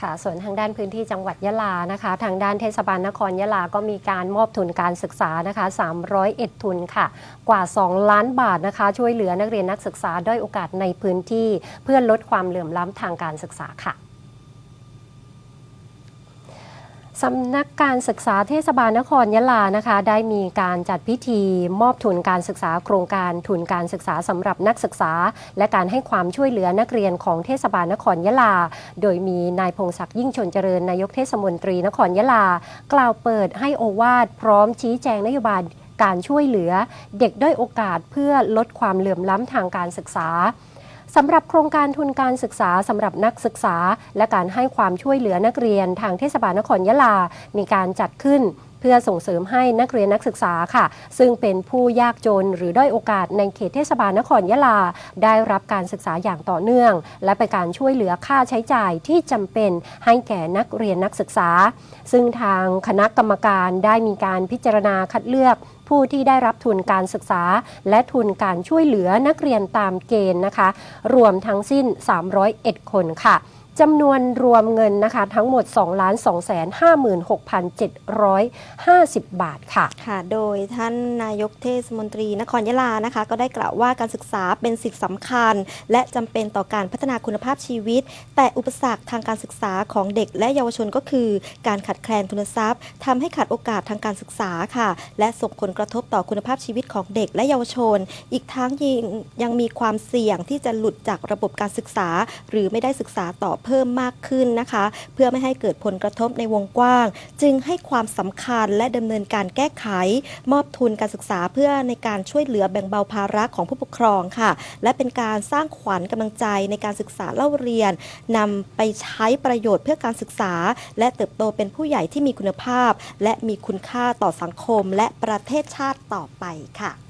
ค่ะ ส่วนทางด้านพื้นที่จังหวัดยะลานะคะ ทางด้านเทศบาลนครยะลาก็มีการมอบทุนการศึกษานะคะ 301 ทุนค่ะ กว่า 2 ล้านบาทนะคะ ช่วยเหลือนักเรียนนักศึกษาด้อยโอกาสในพื้นที่ เพื่อลดความเหลื่อมล้ำทางการศึกษาค่ะ สำนักการศึกษาเทศบาลนครยะลานะคะ ได้มีการจัดพิธีมอบทุนการศึกษาโครงการทุนการศึกษาสำหรับนักศึกษา และการให้ความช่วยเหลือนักเรียนของเทศบาลนครยะลา โดยมีนายพงศักดิ์ยิ่งชนเจริญนายกเทศมนตรีนครยะลา กล่าวเปิดให้โอวาทพร้อมชี้แจงนโยบายการช่วยเหลือ เด็กด้อยโอกาสเพื่อลดความเหลื่อมล้ำทางการศึกษา สำหรับโครงการทุนการศึกษาสำหรับนักศึกษา และการให้ความช่วยเหลือนักเรียนทางเทศบาลนครยะลา มีการจัดขึ้นเพื่อส่งเสริมให้นักเรียนนักศึกษาค่ะ ซึ่งเป็นผู้ยากจนหรือด้อยโอกาสในเขตเทศบาลนครยะลา ได้รับการศึกษาอย่างต่อเนื่อง และเป็นการช่วยเหลือค่าใช้จ่ายที่จำเป็นให้แก่นักเรียนนักศึกษา ซึ่งทางคณะกรรมการได้มีการพิจารณาคัดเลือก ผู้ที่ได้รับทุนการศึกษา และทุนการช่วยเหลือนักเรียนตามเกณฑ์นะคะ รวมทั้งสิ้น 301 คนค่ะ จำนวนรวมเงินนะคะ ทั้งหมด 2 2 5 6 750 บาทค่ะ ค่ะ โดยท่านนายกเทศมนตรีนครยะลานะคะ ก็ได้กล่าวว่าการศึกษาเป็นสิ่งสำคัญ และจำเป็นต่อการพัฒนาคุณภาพชีวิต แต่อุปสรรคทางการศึกษาของเด็กและเยาวชนก็คือ การขาดแคลนทุนทรัพย์ทำให้ขาดโอกาสทางการศึกษาค่ะ และส่งผลกระทบต่อคุณภาพชีวิตของเด็กและเยาวชน อีกทั้งยังยังมีความเสี่ยงที่จะหลุดจากระบบการศึกษา หรือไม่ได้ศึกษาต่อเพิ่มมากขึ้นนะคะ เพื่อไม่ให้เกิดผลกระทบในวงกว้าง จึงให้ความสำคัญและดำเนินการแก้ไข มอบทุนการศึกษาเพื่อในการช่วยเหลือแบ่งเบาภาระของผู้ปกครองค่ะ และเป็นการสร้างขวัญกำลังใจในการศึกษาเล่าเรียนนำไปใช้ประโยชน์เพื่อการศึกษา และเติบโตเป็นผู้ใหญ่ที่มีคุณภาพ และมีคุณค่าต่อสังคมและประเทศชาติต่อไปค่ะ